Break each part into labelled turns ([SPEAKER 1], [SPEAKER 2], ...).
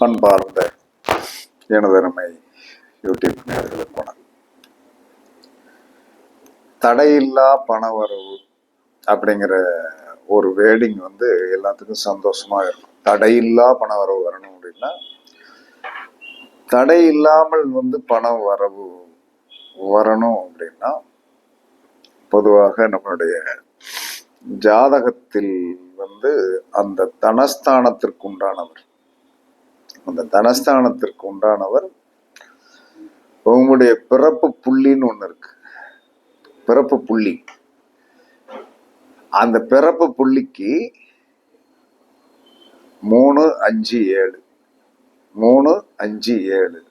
[SPEAKER 1] பண்பார்ந்த எனதருமை யூடியூப் நேர்களுக்கு வணக்கம். தடையில்லா பணவரவு அப்படிங்கிற ஒரு வேடிங் வந்து எல்லாத்துக்கும் சந்தோஷமாக இருக்கும். தடையில்லா பணவரவு வரணும் அப்படின்னா தடை இல்லாமல் வந்து பணம் வரவு வரணும் அப்படின்னா பொதுவாக நம்மளுடைய ஜாதகத்தில் வந்து அந்த தனஸ்தானத்திற்கு உண்டானவர் அந்த தனஸ்தானத்திற்கு உண்டானவர் உங்களுடைய பிறப்பு புள்ளின்னு ஒன்று இருக்கு. பிறப்பு புள்ளி. அந்த பிறப்பு புள்ளிக்கு மூணு அஞ்சு ஏழு. மூணு அஞ்சு ஏழு.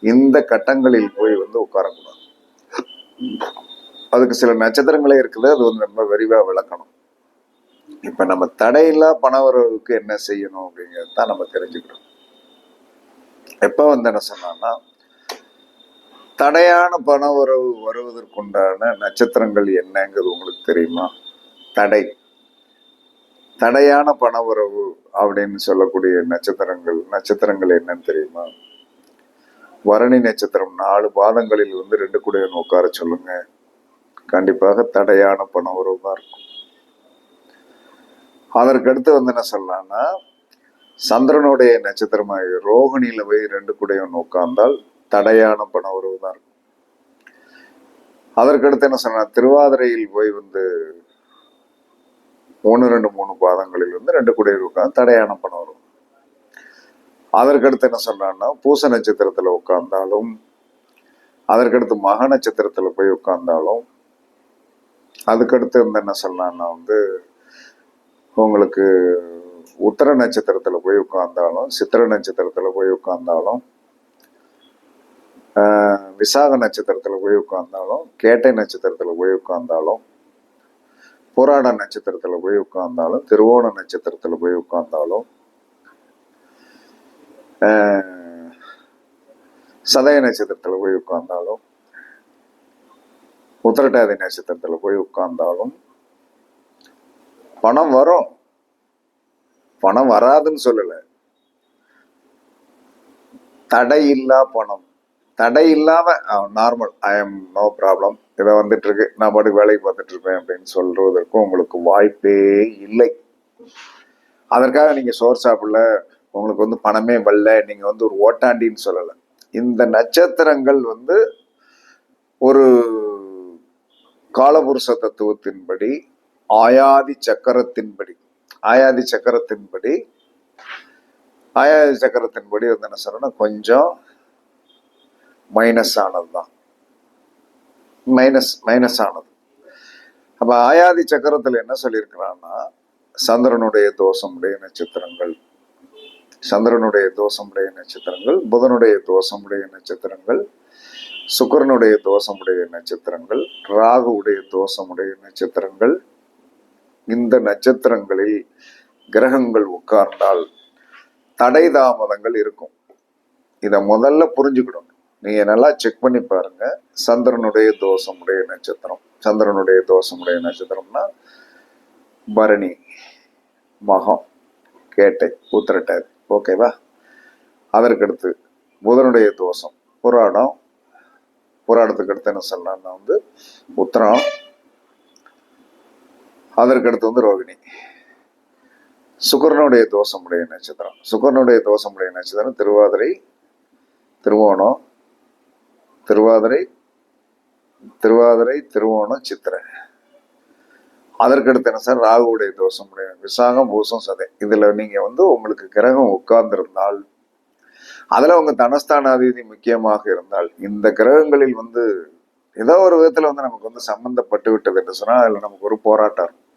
[SPEAKER 1] இந்த கட்டங்களில் போய் வந்து உட்காரக்கூடாது. அதுக்கு சில நட்சத்திரங்களே இருக்குது. அது வந்து ரொம்ப விரிவா விளக்கணும். இப்ப நம்ம தடையில்லா பணவரவுக்கு என்ன செய்யணும் அப்படிங்கிறது தான் நம்ம தெரிஞ்சுக்கணும். எப்ப வந்து என்ன சொன்னான்னா தடையான பண உறவு வருவதற்குண்டான நட்சத்திரங்கள் என்னங்கிறது உங்களுக்கு தெரியுமா? தடை. தடையான பண உறவு அப்படின்னு சொல்லக்கூடிய நட்சத்திரங்கள் நட்சத்திரங்கள் என்னன்னு தெரியுமா? வரணி நட்சத்திரம் நாலு பாதங்களில் வந்து ரெண்டு கூட உட்கார சொல்லுங்க. கண்டிப்பாக தடையான பண உறவு தான் இருக்கும். அதற்கடுத்து வந்து என்ன சொல்லலாம்னா சந்திரனுடைய நட்சத்திரமாக ரோகிணியில போய் ரெண்டு கூடையும் உட்கார்ந்தால் தடையான பண உறவு தான் இருக்கும். அதற்கடுத்து என்ன சொன்னா திருவாதிரையில் போய் வந்து ஒன்று ரெண்டு மூணு பாதங்களில் வந்து ரெண்டு குடையில் உட்காந்து தடையான பண உறவு. அதற்கடுத்து என்ன சொன்னான்னா பூச நட்சத்திரத்தில் உட்கார்ந்தாலும் அதற்கடுத்து மக நட்சத்திரத்தில் போய் உட்கார்ந்தாலும் அதுக்கடுத்து வந்து என்ன சொன்னான்னா வந்து உங்களுக்கு உத்தர நட்சத்திரத்தில் போய் உட்கார்ந்தாலும் சித்திர நட்சத்திரத்தில் போய் உட்கார்ந்தாலும் விசாக நட்சத்திரத்தில் போய் உட்கார்ந்தாலும் கேட்டை நட்சத்திரத்தில் போய் உட்கார்ந்தாலும் புராட நட்சத்திரத்தில் போய் உட்கார்ந்தாலும் திருவோண நட்சத்திரத்தில் போய் உட்கார்ந்தாலும் சதய நட்சத்திரத்தில் போய் உட்கார்ந்தாலும் உத்திரட்டாதி நட்சத்திரத்தில் போய் உட்கார்ந்தாலும் பணம் வரும். பணம் வராதுன்னு சொல்லல. தடை இல்லா பணம். தடை இல்லாம normal I am no problem இதை வந்துட்டு இருக்கு நான் பாட்டுக்கு வேலைக்கு பார்த்துட்டு இருப்பேன் அப்படின்னு சொல்றதற்கும் உங்களுக்கு வாய்ப்பே இல்லை. அதற்காக நீங்க சோர்ஸ் சாப்பிடல உங்களுக்கு வந்து பணமே வரல நீங்க வந்து ஒரு ஓட்டாண்டின்னு சொல்லலை. இந்த நட்சத்திரங்கள் வந்து ஒரு காலபுருஷ தத்துவத்தின்படி ஆயாதி சக்கரத்தின்படி ஆயாதி சக்கரத்தின்படி ஆயாதி சக்கரத்தின்படி வந்து என்ன சொல்றேன்னா கொஞ்சம் மைனஸ் ஆனது தான் மைனஸ் மைனஸ் ஆனது. அப்போ ஆயாதி சக்கரத்தில் என்ன சொல்லியிருக்கிறான்னா சந்திரனுடைய தோஷமுடைய நட்சத்திரங்கள் சந்திரனுடைய தோஷமுடைய நட்சத்திரங்கள் புதனுடைய தோஷமுடைய நட்சத்திரங்கள் சுக்கிரனுடைய தோஷமுடைய நட்சத்திரங்கள் ராகுவுடைய தோஷமுடைய நட்சத்திரங்கள் இந்த நட்சத்திரங்களில் கிரகங்கள் உட்கார்ந்தால் தடை தாமதங்கள் இருக்கும். இதை முதல்ல புரிஞ்சுக்கிடணும். நீங்க நல்லா செக் பண்ணி பாருங்க. சந்திரனுடைய தோஷமுடைய நட்சத்திரம். சந்திரனுடைய தோஷமுடைய நட்சத்திரம்னா பரணி மகம் கேட்டை உத்திரட்டாதி ஓகேவா அதற்கடுத்து புதனுடைய தோஷம். புராடம் புராடத்துக்கு அடுத்து என்ன சொல்லலாம்னா வந்து உத்தரம் அதற்கடுத்து வந்து ரோகிணி. சுக்கரனுடைய தோஷமுடைய நட்சத்திரம். சுக்கரனுடைய தோஷமுடைய நட்சத்திரம் திருவாதிரை திருவோணம் திருவாதிரை திருவாதிரை திருவோணம் சித்திரை. அதற்கடுத்து என்ன சார்? ராகுவுடைய தோஷம் விசாகம் பூசம் சதை இதில் நீங்கள் வந்து உங்களுக்கு கிரகம் உட்கார்ந்திருந்தால் அதில் உங்கள் தனஸ்தானாதிபதி முக்கியமாக இருந்தால் இந்த கிரகங்களில் வந்து ஏதோ ஒரு விதத்தில் வந்து நமக்கு வந்து சம்மந்தப்பட்டு விட்டது என்று சொன்னால் அதில் நமக்கு ஒரு போராட்டம் இருக்கும்.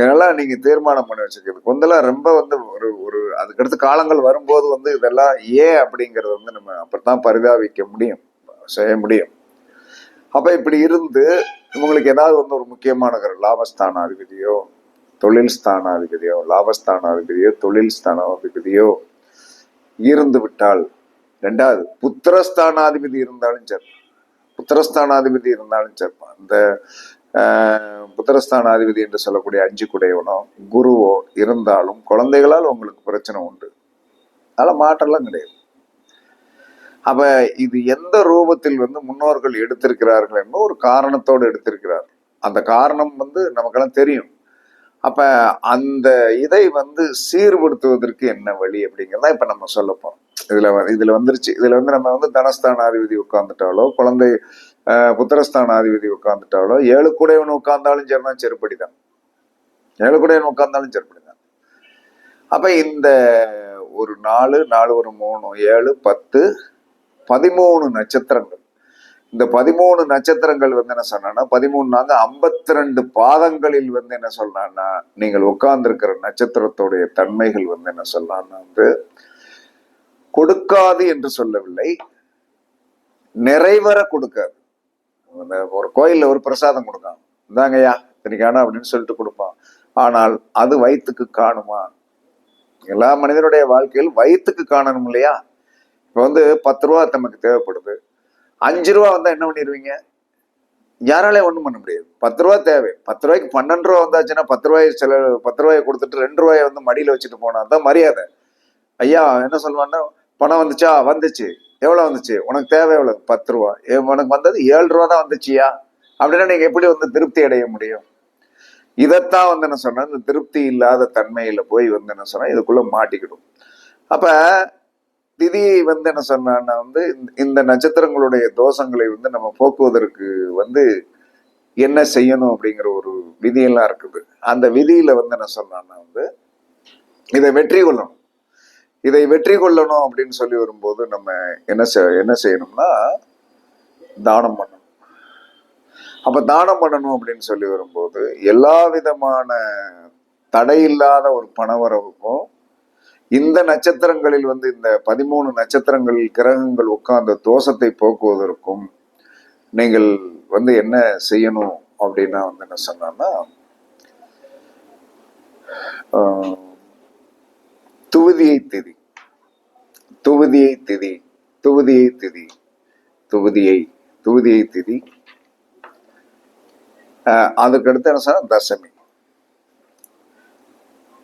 [SPEAKER 1] இதெல்லாம் நீங்க தீர்மானம் பண்ணி வச்சுக்கிறது கொஞ்சம் ரொம்ப வந்து ஒரு ஒரு அதுக்கடுத்து காலங்கள் வரும்போது வந்து இதெல்லாம் ஏன் அப்படிங்கறது வந்து நம்ம அப்பதான் பரிதாபிக்க முடியும் செய்ய முடியும். அப்ப இப்படி இருந்து உங்களுக்கு ஏதாவது வந்து ஒரு முக்கியமான லாபஸ்தான லாபஸ்தானாதிபதியோ தொழில் ஸ்தானாதிபதியோ லாபஸ்தானாதிபதியோ தொழில் ஸ்தானாதிபதியோ இருந்து விட்டால் ரெண்டாவது புத்திரஸ்தானாதிபதி இருந்தாலும் சரி புத்திரஸ்தானாதிபதி இருந்தாலும் சரி அந்த புத்திரஸ்தானாதிபதி என்று சொல்லக்கூடிய அஞ்சு குடையவனோ குருவோ இருந்தாலும் குழந்தைகளால் உங்களுக்கு பிரச்சனை உண்டு. அதெல்லாம் மாற்றம்லாம் கிடையாது. அப்ப இது எந்த ரூபத்தில் வந்து முன்னோர்கள் எடுத்திருக்கிறார்கள் என்பது ஒரு காரணத்தோடு எடுத்திருக்கிறார். அந்த காரணம் வந்து நமக்கெல்லாம் தெரியும். அப்ப அந்த இதை வந்து சீர்படுத்துவதற்கு என்ன வழி அப்படிங்கிறதா இப்ப நம்ம சொல்லப்போம் இதுல இதுல வந்துருச்சு. இதுல வந்து நம்ம வந்து தனஸ்தானாதிபதி உட்கார்ந்துட்டாலோ குழந்தை புத்திரஸ்தானாதிபதி உட்கார்ந்துட்டாலோ ஏழு கூடையவன் உட்கார்ந்தாலும் சரிதான் செருப்படி தான் ஏழு கூடையவன் உட்கார்ந்தாலும் செருப்படி தான் அப்ப இந்த ஒரு நாலு நாலு ஒரு மூணு ஏழு பத்து பதிமூணு நட்சத்திரங்கள். இந்த பதிமூணு நட்சத்திரங்கள் வந்து என்ன சொன்னா பதிமூணுனாங்க ஐம்பத்தி ரெண்டு பாதங்களில் வந்து என்ன சொல்றான்னா நீங்கள் உட்கார்ந்துருக்கிற நட்சத்திரத்துடைய தன்மைகள் வந்து என்ன சொல்லலாம்னா வந்து கொடுக்காது என்று சொல்லவில்லை நிறைவர கொடுக்காது. ஒரு கோயிலில் ஒரு பிரசாதம் கொடுக்கும் இந்தாங்கய்யா இத்தனைக்கான அப்படின்னு சொல்லிட்டு கொடுப்பான். ஆனால் அது வயிற்றுக்கு காணுமா? எல்லா மனிதனுடைய வாழ்க்கையில் வயிற்றுக்கு காணணும் இல்லையா? இப்போ வந்து பத்து ரூபா நமக்கு தேவைப்படுது. அஞ்சு ரூபா வந்தால் என்ன பண்ணிடுவீங்க யாராலே ஒன்றும் பண்ண முடியாது. பத்து ரூபா தேவை. பத்து ரூபாய்க்கு பன்னெண்டு ரூபா வந்தாச்சுன்னா பத்து ரூபாய் சில பத்து ரூபாயை கொடுத்துட்டு ரெண்டு ரூபாயை வந்து மடியில் வச்சுட்டு போனால் தான் மரியாதை. ஐயா என்ன சொல்லுவான்னா பணம் வந்துச்சா? வந்துச்சு. எவ்வளோ வந்துச்சு? உனக்கு தேவை எவ்வளோ பத்து ரூபா. உனக்கு வந்தது ஏழு ரூபா தான் வந்துச்சியா? அப்படின்னா நீங்கள் எப்படி வந்து திருப்தி அடைய முடியும்? இதைத்தான் வந்து என்ன சொன்னால் இந்த திருப்தி இல்லாத தன்மையில் போய் வந்து என்ன சொன்னால் இதுக்குள்ளே மாட்டிக்கிடும். அப்போ திதி வந்து என்ன சொன்னான்னா வந்து இந்த- இந்த நட்சத்திரங்களுடைய தோஷங்களை வந்து நம்ம போக்குவதற்கு வந்து என்ன செய்யணும் அப்படிங்கிற ஒரு விதியெல்லாம் இருக்குது. அந்த விதியில வந்து என்ன சொன்னான்னா வந்து இதை வெற்றி கொள்ளணும். இதை வெற்றி கொள்ளணும் அப்படின்னு சொல்லி வரும்போது நம்ம என்ன செ- என்ன செய்யணும்னா தானம் பண்ணணும். அப்ப தானம் பண்ணணும் அப்படின்னு சொல்லி வரும்போது எல்லா விதமான தடை இல்லாத ஒரு பணவரவுக்கும் இந்த நட்சத்திரங்களில் வந்து இந்த பதிமூணு நட்சத்திரங்களில் கிரகங்கள் உட்கார்ந்த தோஷத்தை போக்குவதற்கும் நீங்கள் வந்து என்ன செய்யணும் அப்படின்னா வந்து என்ன சொன்னா துவதியை திதி. துவதியை திதி துவதியை திதி துவதியை துவதியை திதி. அதுக்கடுத்து என்ன சொன்னா தசமி.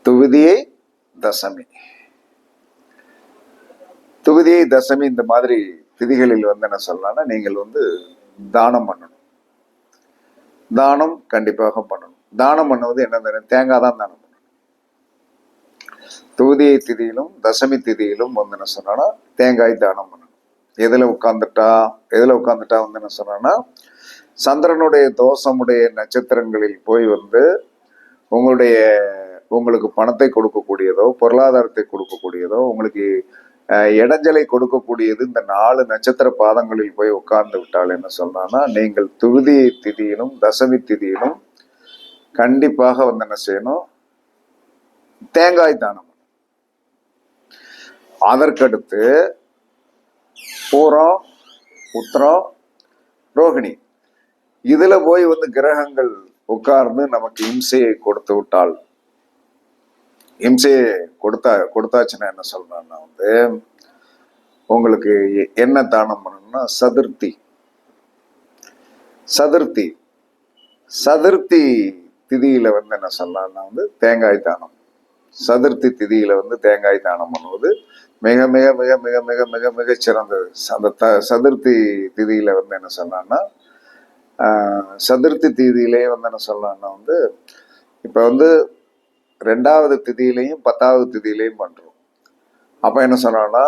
[SPEAKER 1] துவதியை தசமி. துவதியை தசமி இந்த மாதிரி திதிகளில் வந்து என்ன சொல்லலாம்னா நீங்கள் வந்து தானம் பண்ணணும். தானம் கண்டிப்பாக பண்ணணும். தானம் பண்ணுவது என்ன தெரியும்? தேங்காய் தான் தானம் தொகுதியை திதியிலும் தசமி திதியிலும் வந்து என்ன சொன்னோன்னா தேங்காய் தானம் பண்ணணும். எதுல உட்கார்ந்துட்டா எதுல உட்கார்ந்துட்டா வந்து என்ன சொன்னோன்னா சந்திரனுடைய தோஷமுடைய நட்சத்திரங்களில் போய் வந்து உங்களுடைய உங்களுக்கு பணத்தை கொடுக்கக்கூடியதோ பொருளாதாரத்தை கொடுக்கக்கூடியதோ உங்களுக்கு இடைஞ்சலை கொடுக்கக்கூடியது இந்த நாலு நட்சத்திர பாதங்களில் போய் உட்கார்ந்து விட்டால் என்ன சொல்றான்னா நீங்கள் துவிதி திதியிலும் தசமி திதியிலும் கண்டிப்பாக வந்து என்ன செய்யணும் தேங்காய் தானம். அதற்கடுத்து பூரம் உத்திரம் ரோகிணி. இதுல போய் வந்து கிரகங்கள் உட்கார்ந்து நமக்கு இம்சையை கொடுத்து விட்டால் இம்சையை கொடுத்தா கொடுத்தாச்சுன்னா என்ன சொல்றேன்னா வந்து உங்களுக்கு என்ன தானம் பண்ணணும்னா சதுர்த்தி. சதுர்த்தி. சதுர்த்தி திதியில வந்து என்ன சொல்லலாம்னா வந்து தேங்காய் தானம். சதுர்த்தி திதியில வந்து தேங்காய் தானம் பண்ணுவது. மிக மிக மிக மிக மிக மிக மிக சிறந்தது. அந்த த சதுர்த்தி திதியில வந்து என்ன சொல்லலாம்னா சதுர்த்தி திதியிலேயே வந்து என்ன சொல்லலாம்னா வந்து இப்போ வந்து ரெண்டாவது திதியிலையும் பத்தாவது திதியிலையும் பண்ணுறோம் அப்போ என்ன சொல்றான்னா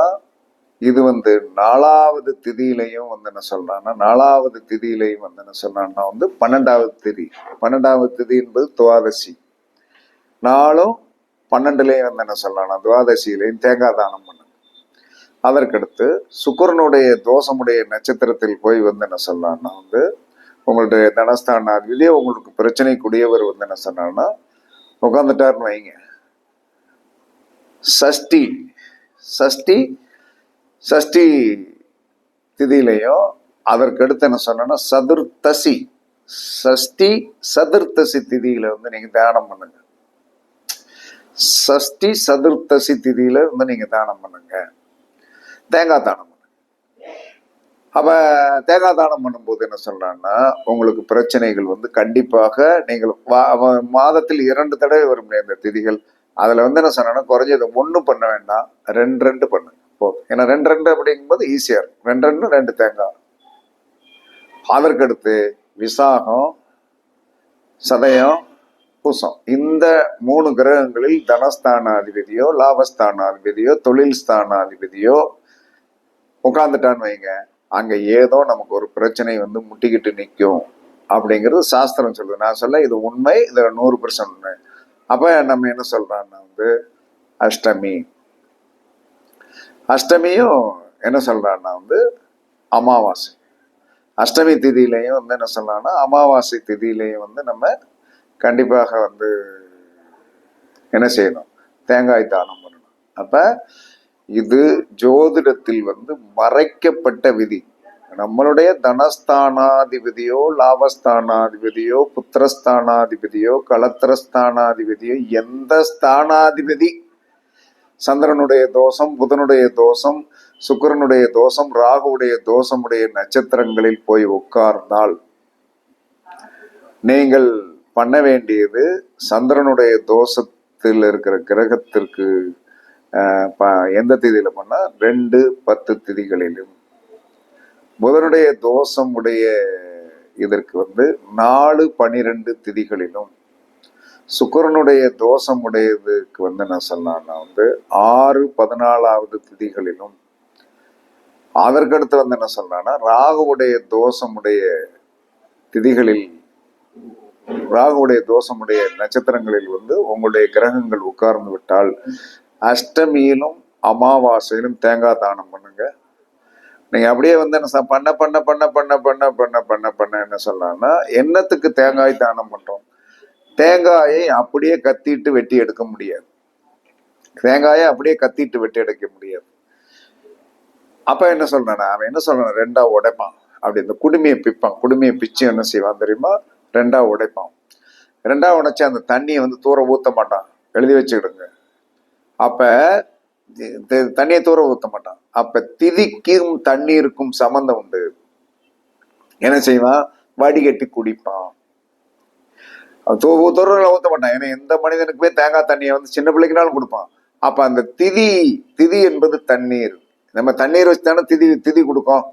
[SPEAKER 1] இது வந்து நாலாவது திதியிலையும் வந்து என்ன சொல்கிறான்னா நாலாவது திதியிலையும் வந்து என்ன சொல்றான்னா வந்து பன்னெண்டாவது திதி. பன்னெண்டாவது திதி என்பது துவாதசி. நாளும் பன்னெண்டுலேயும் வந்து என்ன சொல்லலாம் துவாதசியிலையும் தேங்காய் தானம் பண்ணுங்க. அதற்கடுத்து சுக்கரனுடைய தோஷமுடைய நட்சத்திரத்தில் போய் வந்து என்ன சொல்லலாம்னா வந்து உங்களுடைய தனஸ்தானாதிபதியே உங்களுக்கு பிரச்சனைக்குரியவர் வந்து என்ன சொன்னார்னா உட்காந்துட்டாருன்னு வைங்க. சஷ்டி சஷ்டி சஷ்டி திதியிலையும் அதற்கடுத்து என்ன சொன்னா சதுர்த்தசி சஷ்டி சதுர்த்தசி திதியில வந்து நீங்க தியானம் பண்ணுங்க. சஷ்டி சதுர்த்தசி திதியில வந்து நீங்க தானம் பண்ணுங்க. தேங்காய் தானம் பண்ணுங்க. அப்ப தேங்காய் தானம் பண்ணும்போது என்ன சொல்றான்னா உங்களுக்கு பிரச்சனைகள் வந்து கண்டிப்பாக நீங்கள் வா- மாதத்தில் இரண்டு தடவை வரும் இந்த திதிகள். அதுல வந்து என்ன சொன்னா குறைஞ்சது ஒண்ணு பண்ண வேண்டாம் ரெண்டு ரெண்டு பண்ணுங்க போதும். ஏன்னா ரெண்டு ரெண்டு அப்படிங்கும்போது ஈஸியா இருக்கும் ரெண்டு ரெண்டு ரெண்டு தேங்காய். அதற்கடுத்து விசாகம் சதயம் பூசம். இந்த மூணு கிரகங்களில் தனஸ்தானாதிபதியோ லாபஸ்தானாதிபதியோ தொழில் ஸ்தானாதிபதியோ உட்காந்துட்டான்னு வைங்க. அங்க ஏதோ நமக்கு ஒரு பிரச்சனை வந்து முட்டிக்கிட்டு நிற்கும் அப்படிங்கிறது சாஸ்திரம் சொல்லுது. நான் சொல்ல இது உண்மை இதுல நூறு பர்சன்ட் உண்மை. அப்ப நம்ம என்ன சொல்றான்னா வந்து அஷ்டமி. அஷ்டமியும் என்ன சொல்றான்னா வந்து அமாவாசை. அஷ்டமி திதியிலையும் வந்து என்ன சொல்லலாம்னா அமாவாசை திதியிலையும் வந்து நம்ம கண்டிப்பாக வந்து என்ன செய்யணும்? தேங்காய் தானம் பண்ணணும். அப்ப இது ஜோதிடத்தில் வந்து மறைக்கப்பட்ட விதி. நம்மளுடைய தனஸ்தானாதிபதியோ லாபஸ்தானாதிபதியோ புத்திரஸ்தானாதிபதியோ களத்திரஸ்தானாதிபதியோ எந்த ஸ்தானாதிபதி? சந்திரனுடைய தோஷம் புதனுடைய தோஷம் சுக்கிரனுடைய தோஷம் ராகுவுடைய தோஷமுடைய நட்சத்திரங்களில் போய் உட்கார்ந்தால் நீங்கள் பண்ண வேண்டியது சந்திரனுடைய தோஷத்தில் இருக்கிற கிரகத்திற்கு எந்த திதியில பண்ணா? ரெண்டு பத்து திதிகளிலும். புதனுடைய தோஷம் உடைய இதற்கு வந்து நாலு பனிரெண்டு திதிகளிலும். சுக்கிரனுடைய தோஷம் உடையதுக்கு வந்து என்ன சொல்லலாம்னா வந்து ஆறு பதினாலாவது திதிகளிலும். அதற்கடுத்து வந்து என்ன சொல்லலாம்னா ராகுவுடைய தோஷமுடைய திதிகளில் ராகுவுடைய தோஷமுடைய நட்சத்திரங்களில் வந்து உங்களுடைய கிரகங்கள் உட்கார்ந்து விட்டால் அஷ்டமியிலும் அமாவாசையிலும் தேங்காய் தானம் பண்ணுங்க. நீங்க அப்படியே வந்து என்ன பண்ண பண்ண பண்ண பண்ண பண்ண பண்ண பண்ண பண்ண என்ன சொல்லலாம்னா என்னத்துக்கு தேங்காய் தானம் பண்றோம்? தேங்காயை அப்படியே கத்திட்டு வெட்டி எடுக்க முடியாது. தேங்காயை அப்படியே கத்திட்டு வெட்டி எடுக்க முடியாது. அப்ப என்ன சொல்றேன்னா அவன் என்ன சொல்றான்? ரெண்டா உடைப்பான். அப்படி இந்த குடுமையை பிப்பான். குடுமையை பிச்சு என்ன செய்வான் தெரியுமா? ரெண்டா உடைப்பான். ரெண்டா உடைச்சு அந்த தண்ணியை வந்து தூர ஊத்த மாட்டான். எழுதி வச்சுக்கிடுங்க. அப்ப தண்ணியை தூர ஊத்த மாட்டான். அப்ப திதிக்கும் தண்ணீருக்கும் சம்பந்தம் உண்டு. என்ன செய்வான்? வடிகட்டி குடிப்பான். தூரில் ஊத்த மாட்டான். ஏன்னா எந்த மனிதனுக்குமே தேங்காய் தண்ணியை வந்து சின்ன பிள்ளைக்குனாலும் கொடுப்பான். அப்ப அந்த திதி திதி என்பது தண்ணீர். நம்ம தண்ணீர் வச்சு தானே திதி திதி கொடுக்கும்.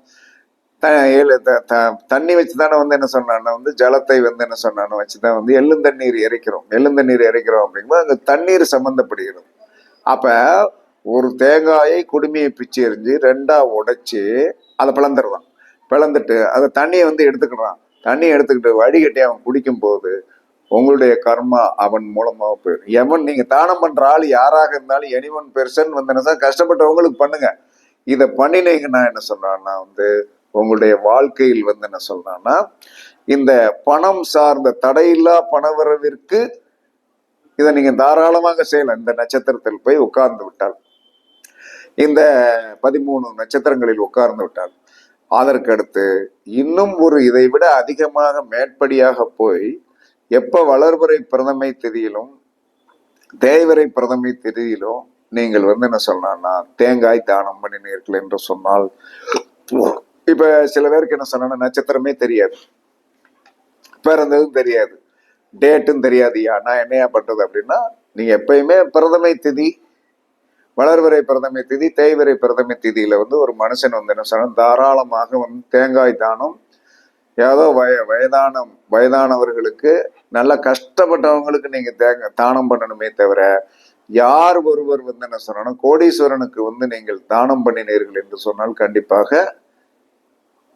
[SPEAKER 1] த ஏழு த- த- தண்ணி வச்சு தானே வந்து என்ன சொன்னான்னா வந்து ஜலத்தை வந்து என்ன சொன்னான்னு வச்சு தான் வந்து எள்ளுந்தண்ணீர் இறைக்கிறோம் எள்ளுந்தண்ணீர் இறைக்கிறோம் அப்படிங்கும்போது அங்க தண்ணீர் சம்பந்தப்படுகிறது. அப்ப ஒரு தேங்காயை குடுமையை பிச்சு எறிஞ்சு ரெண்டா உடைச்சு அதை பிளந்துடுறான். பிளந்துட்டு அதை தண்ணியை வந்து எடுத்துக்கிறான் தண்ணியை எடுத்துக்கிட்டு வடிகட்டி அவன் குடிக்கும் போது உங்களுடைய கர்மா அவன் மூலமாக போயிடும். எவன் நீங்க தானம் பண்ற ஆள் யாராக இருந்தாலும் எனிவன் பெர்சன் வந்து என்ன சார் கஷ்டப்பட்டவங்களுக்கு பண்ணுங்க. இதை பண்ணினீங்கன்னா என்ன சொல்றான்னா வந்து உங்களுடைய வாழ்க்கையில் வந்து என்ன சொல்றேன்னா இந்த பணம் சார்ந்த தடையில்லா பணவரவிற்கு இதை நீங்க தாராளமாக செய்யலாம். இந்த நட்சத்திரத்தில் போய் உட்கார்ந்து விட்டால். இந்த பதிமூணு நட்சத்திரங்களில் உட்கார்ந்து விட்டால். அதற்கு அடுத்து இன்னும் ஒரு இதை விட அதிகமாக மேற்படியாக போய் எப்ப வளர்வரை பிரதமை திதியிலும் தேய்வரை பிரதமை திதியிலும் நீங்கள் வந்து என்ன சொல்லலாம்னா தேங்காய் தானம் பண்ணினீர்கள் என்று சொன்னால் இப்ப சில பேருக்கு என்ன சொன்னோன்னா நட்சத்திரமே தெரியாது. பிறந்ததும் தெரியாது. டேட்டும் தெரியாதுயா? நான் என்னையா பண்றது அப்படின்னா நீங்க எப்பயுமே பிரதமை திதி வளர்வரை பிரதமை திதி தேய்வரை பிரதமை திதியில வந்து ஒரு மனுஷன் வந்து என்ன சொன்னா தாராளமாக வந்து தேங்காய் தானம் ஏதோ வய வயதான வயதானவர்களுக்கு நல்ல கஷ்டப்பட்டவங்களுக்கு நீங்க தேங்க தானம் பண்ணணுமே தவிர யார் ஒருவர் வந்து என்ன சொன்னா கோடீஸ்வரனுக்கு வந்து நீங்கள் தானம் பண்ணினீர்கள் என்று சொன்னால் கண்டிப்பாக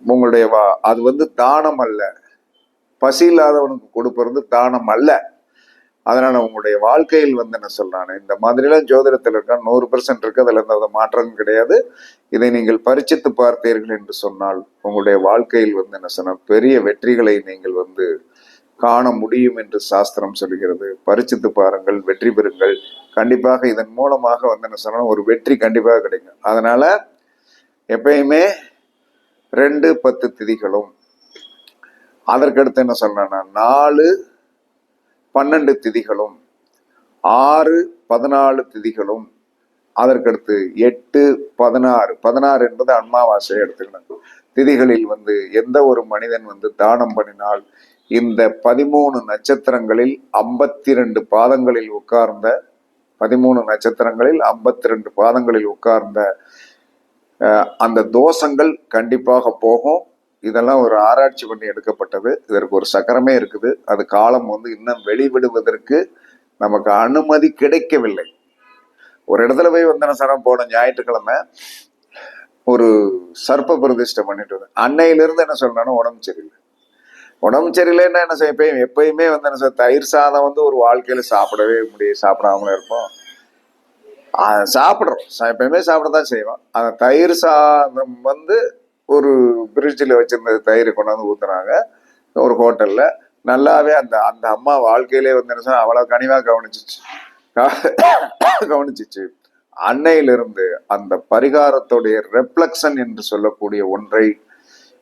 [SPEAKER 1] உங்களுடைய வா- அது வந்து தானம் அல்ல பசி இல்லாதவனுக்கு கொடுப்பது தானம் அல்ல அதனால உங்களுடைய வாழ்க்கையில் வந்து என்ன சொல்றானு இந்த மாதிரிலாம் ஜோதிடத்தில் இருக்க நூறு பெர்சன்ட் இருக்கு அதுல எந்த மாற்றம் கிடையாது. இதை நீங்கள் பரிச்சித்து பார்த்தீர்கள் என்று சொன்னால் உங்களுடைய வாழ்க்கையில் வந்து என்ன சொன்ன பெரிய வெற்றிகளை நீங்கள் வந்து காண முடியும் என்று சாஸ்திரம் சொல்கிறது. பரிச்சித்து பாருங்கள் வெற்றி பெறுங்கள். கண்டிப்பாக இதன் மூலமாக வந்து என்ன சொன்னால் ஒரு வெற்றி கண்டிப்பாக கிடைக்கும். அதனால எப்பயுமே ரெண்டு பத்து திதிகளும். அதற்கடுத்து என்ன சொல்றேன்னா நாலு பன்னெண்டு திதிகளும் ஆறு பதினாலு திதிகளும் அதற்கடுத்து எட்டு பதினாறு. பதினாறு என்பது அமாவாசை எடுத்துக்கணும். திதிகளில் வந்து எந்த ஒரு மனிதன் வந்து தானம் பண்ணினால் இந்த பதிமூணு நட்சத்திரங்களில் ஐம்பத்தி ரெண்டு பாதங்களில் உட்கார்ந்த பதிமூணு நட்சத்திரங்களில் ஐம்பத்தி ரெண்டு பாதங்களில் உட்கார்ந்த அந்த தோஷங்கள் கண்டிப்பாக போகும். இதெல்லாம் ஒரு ஆராய்ச்சி பண்ணி எடுக்கப்பட்டது. இதற்கு ஒரு சக்கரமே இருக்குது. அது காலம் வந்து இன்னும் வெளிவிடுவதற்கு நமக்கு அனுமதி கிடைக்கவில்லை. ஒரு இடத்துல போய் வந்தன சரம் போன ஞாயிற்றுக்கிழமை ஒரு சர்ப்ப பிரதிஷ்டை பண்ணிட்டு வந்தேன். அன்னையிலிருந்து என்ன சொல்றேன்னா உடம்பு சரியில்லை. உடம்பு சரியில்லைன்னா என்ன செய்ய? எப்பயுமே வந்து என்ன சார் தயிர் சாதம் வந்து ஒரு வாழ்க்கையில சாப்பிடவே முடியும் சாப்பிடாமலே இருப்போம். சாப்பிட்றோம். சா- எப்பயுமே சாப்பிட தான் செய்வோம். அந்த தயிர் சாதம் வந்து ஒரு பிரிட்ஜில் வச்சுருந்த தயிர் கொண்டாந்து ஊற்றுறாங்க ஒரு ஹோட்டலில். நல்லாவே அந்த அந்த அம்மா வாழ்க்கையிலே வந்து என்ன சொன்னா அவ்வளோ கனிவாக கவனிச்சிச்சு. கவனிச்சிச்சு. அன்னையிலிருந்து அந்த பரிகாரத்துடைய ரெப்ளக்ஷன் என்று சொல்லக்கூடிய ஒன்றை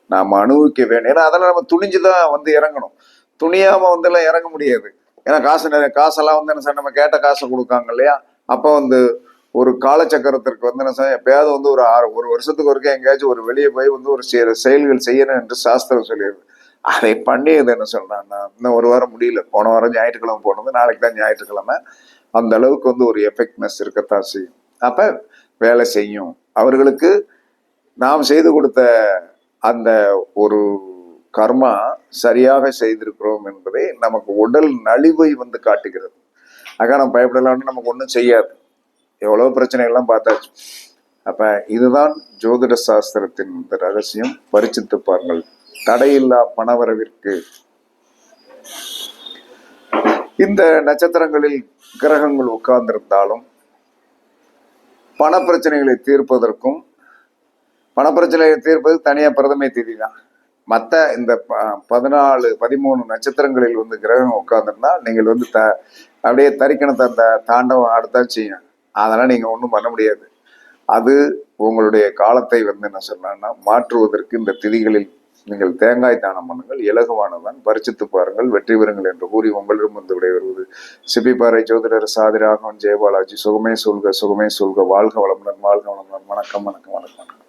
[SPEAKER 1] நாம் அனுபவிக்க வேண்டும். ஏன்னா அதெல்லாம் நம்ம துணிஞ்சு தான் வந்து இறங்கணும். துணியாமல் வந்துலாம் இறங்க முடியாது. ஏன்னா காசு நிறைய காசெல்லாம் வந்து என்ன சார் நம்ம கேட்ட காசை கொடுக்காங்க இல்லையா? அப்போ வந்து ஒரு காலச்சக்கரத்திற்கு வந்து என்ன சார் எப்பயாவது வந்து ஒரு ஆறு ஒரு வருஷத்துக்கு ஒருக்கே எங்கேயாச்சும் ஒரு வெளியே போய் வந்து ஒரு செயல்கள் செய்யணும் என்று சாஸ்திரம் சொல்லிடுது அதை பண்ணியது என்ன சொல்றாங்கன்னா இன்னும் ஒரு வாரம் முடியல. போன வாரம் ஞாயிற்றுக்கிழமை போனது நாளைக்கு தான் ஞாயிற்றுக்கிழமை. அந்த அளவுக்கு வந்து ஒரு எஃபெக்ட்னஸ் இருக்கத்தான் செய்யும். அப்ப வேலை செய்யும். அவர்களுக்கு நாம் செய்து கொடுத்த அந்த ஒரு கர்மா சரியாக செய்திருக்கிறோம் என்பதை நமக்கு உடல் நலிவை வந்து காட்டுகிறது. ஆக நம்ம பயப்படலாம்னு நமக்கு ஒன்றும் செய்யாது. எவ்வளவு பிரச்சனைகள்லாம் பார்த்தாச்சு. அப்ப இதுதான் ஜோதிட சாஸ்திரத்தின் இந்த ரகசியம். பரிச்சித்து பாருங்கள். தடையில்லா பணவரவிற்கு. இந்த நட்சத்திரங்களில் கிரகங்கள் உட்கார்ந்திருந்தாலும் பண பிரச்சனைகளை தீர்ப்பதற்கும் பணப்பிரச்சனையை தீர்ப்பது தனியா பிரதமை தேதி தான் மற்ற இந்த ப- பதினாலு பதிமூணு நட்சத்திரங்களில் வந்து கிரகம் உட்கார்ந்துருந்தா நீங்கள் வந்து த அப்படியே தரிக்கணத்தை அந்த தாண்டவம் ஆடத்தான் செய்யும் அதெல்லாம் நீங்கள் ஒன்றும் பண்ண முடியாது. அது உங்களுடைய காலத்தை வந்து என்ன சொல்லலாம்னா மாற்றுவதற்கு இந்த திதிகளில் நீங்கள் தேங்காய் தானம் பண்ணுங்கள் இலகுவானதான் பரிசித்து பாருங்கள் வெற்றி பெறுங்கள் என்று கூறி உங்களிடம் வந்து விடைபெறுவது. சிப்பிப்பாறை ஜோதிடர் சாதிராகவன் ஜெயபாலாஜி சுகமே சொல்க சுகமே சொல்க வாழ்க வளமுடன் வாழ்க வளமுடன். வணக்கம் வணக்கம் வணக்கம்.